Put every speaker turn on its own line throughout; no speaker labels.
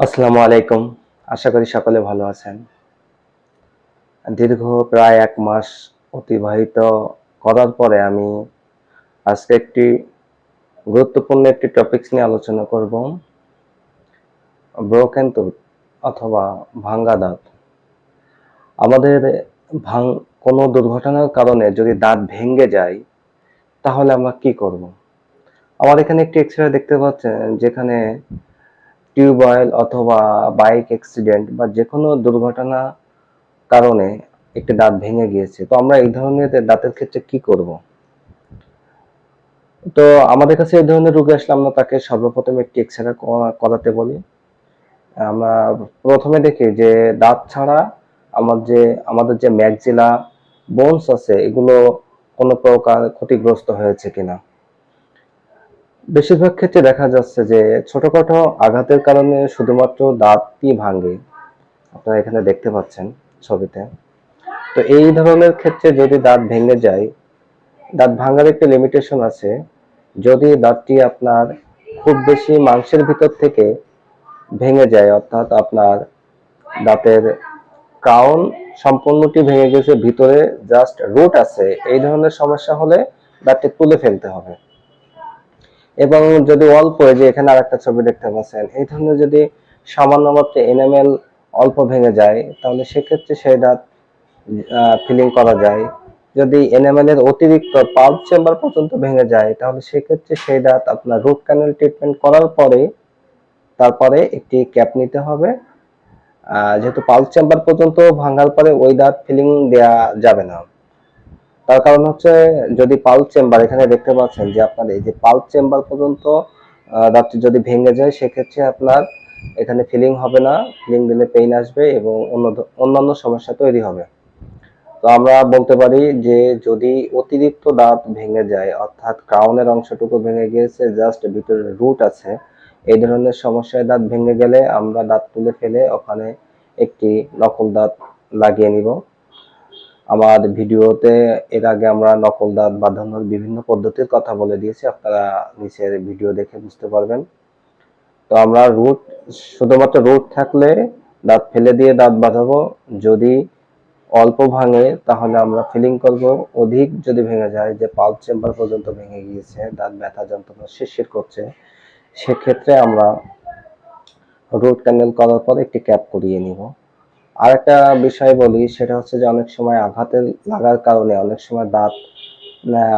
আসসালামু আলাইকুম। আশা করি সকলে ভালো আছেন। দীর্ঘ প্রায় এক মাস অতিবাহিত করার পরে আমি আজকে একটি গুরুত্বপূর্ণ একটি টপিকস নিয়ে আলোচনা করব। ব্রোকেন টুথ অথবা ভাঙ্গা দাঁত। আমাদের ভাঙ কোনো দুর্ঘটনার কারণে যদি দাঁত ভেঙে যায়, তাহলে আমরা কি করব? আমার এখানে একটি এক্সরে দেখতে পাচ্ছেন, যেখানে টিউবওয়েল অথবা বাইক অ্যাক্সিডেন্ট বা যে কোনো দুর্ঘটনা কারণে একটি দাঁত ভেঙে গিয়েছে, তো আমরা এই ধরনের দাঁতের ক্ষেত্রে কি করব? তো আমাদের কাছে এই ধরনের রোগী আসলে আমরা তাকে সর্বপ্রথম একটি এক্সরে করাতে বলি। আমরা প্রথমে দেখি যে দাঁত ছাড়া আমার যে, আমাদের যে ম্যাগজিলা বোনস আছে, এগুলো কোনো প্রকার ক্ষতিগ্রস্ত হয়েছে কিনা। বেশিরভাগ ক্ষেত্রে দেখা যাচ্ছে যে ছোটখাটো আঘাতের কারণে শুধুমাত্র দাঁতই ভাঙে। আপনারা এখানে দেখতে পাচ্ছেন ছবিতে। তো এই ধরনের ক্ষেত্রে যদি দাঁত ভেঙে যায়, দাঁত ভাঙার একটা লিমিটেশন আছে। যদি দাঁতটি আপনার খুব বেশি মাংসের ভিতর থেকে ভেঙে যায়, অর্থাৎ আপনার দাঁতের কাউন সম্পূর্ণটি ভেঙে গেছে, ভিতরে জাস্ট রুট আছে, এই ধরনের সমস্যা হলে দাঁতটি তুলে ফেলতে হবে। এবং যদি অল্প যে এখানে আরেকটা ছবি দেখতে পাচ্ছেন, এই ধরনের যদি সামান্য মাত্র এনামেল অল্প ভেঙে যায়, তাহলে সেক্ষেত্রে সেই দাঁত ফিলিং করা যায়। যদি এনামেলের অতিরিক্ত পাল্প চেম্বার পর্যন্ত ভেঙে যায়, তাহলে সেক্ষেত্রে সেই দাঁত আপনার রুট ক্যানেল ট্রিটমেন্ট করার পরে, তারপরে একটি ক্যাপ নিতে হবে। যেহেতু পাল্প চেম্বার পর্যন্ত ভাঙার পরে ওই দাঁত ফিলিং দেয়া যাবে না। তার কারণ হচ্ছে যদি পাল্প চেম্বার, এখানে দেখতে পাচ্ছেন যে আপনার এই যে পাল্প চেম্বার পর্যন্ত দাঁতটি যদি ভেঙে যায়, সেক্ষেত্রে আপনার এখানে ফিলিং হবে না। ফিলিং দিলে পেইন আসবে এবং অন্যান্য সমস্যা তৈরি হবে। তো আমরা বলতে পারি যে যদি অতিরিক্ত দাঁত ভেঙে যায়, অর্থাৎ ক্রাউনের অংশটুকু ভেঙে গিয়েছে জাস্ট ভিতরে রুট আছে, এই ধরনের সমস্যায় দাঁত ভেঙে গেলে আমরা দাঁত তুলে ফেলে ওখানে একটি নকল দাঁত লাগিয়ে নিব। আমার ভিডিওতে এর আগে আমরা নকল দাঁত বাঁধানোর বিভিন্ন পদ্ধতির কথা বলে দিয়েছি, আপনারা নিচের ভিডিও দেখে বুঝতে পারবেন। তো আমরা রুট শুধুমাত্র রুট থাকলে দাঁত ফেলে দিয়ে দাঁত বাঁধাবো। যদি অল্প ভাঙে, তাহলে আমরা ফিলিং করব। অধিক যদি ভেঙে যায়, যে পাল্প চেম্বার পর্যন্ত ভেঙে গিয়েছে, দাঁত ব্যথা যন্ত্রণা শিরশির করছে, সেক্ষেত্রে আমরা রুট ক্যানেল করার পর একটি ক্যাপ করিয়ে নিব। আর একটা বিষয় বলি, সেটা হচ্ছে যে অনেক সময় আঘাতের লাগার কারণে অনেক সময় দাঁত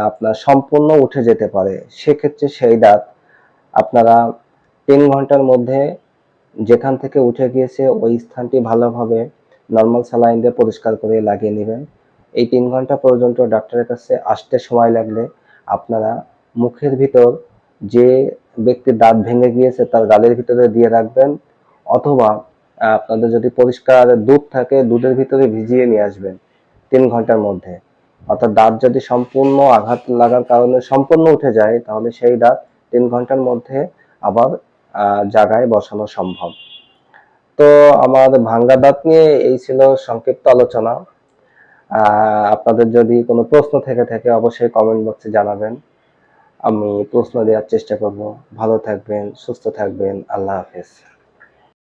আপনার সম্পূর্ণ উঠে যেতে পারে। সেক্ষেত্রে সেই দাঁত আপনারা তিন ঘণ্টার মধ্যে যেখান থেকে উঠে গিয়েছে ওই স্থানটি ভালোভাবে নর্মাল স্যালাইন দিয়ে পরিষ্কার করে লাগিয়ে নেবেন। এই তিন ঘণ্টা পর্যন্ত ডাক্তারের কাছে আসতে সময় লাগলে আপনারা মুখের ভিতর যে ব্যক্তির দাঁত ভেঙে গিয়েছে তার গালের ভিতরে দিয়ে রাখবেন অথবা আপনাদের যদি পরিষ্কার দুধ থাকে, দুধের ভিতরে ভিজিয়ে নিয়ে আসবেন তিন ঘণ্টার মধ্যে। অর্থাৎ দাঁত যদি সম্পূর্ণ আঘাত লাগার কারণে সম্পূর্ণ উঠে যায়, তাহলে সেই দাঁত তিন ঘণ্টার মধ্যে আবার জায়গায় বসানো সম্ভব। তো আমার ভাঙ্গা দাঁত নিয়ে এই ছিল সংক্ষিপ্ত আলোচনা। আপনাদের যদি কোনো প্রশ্ন থেকে থাকে, অবশ্যই কমেন্ট বক্সে জানাবেন। আমি প্রশ্ন দেওয়ার চেষ্টা করব। ভালো থাকবেন, সুস্থ থাকবেন। আল্লাহ হাফেজ।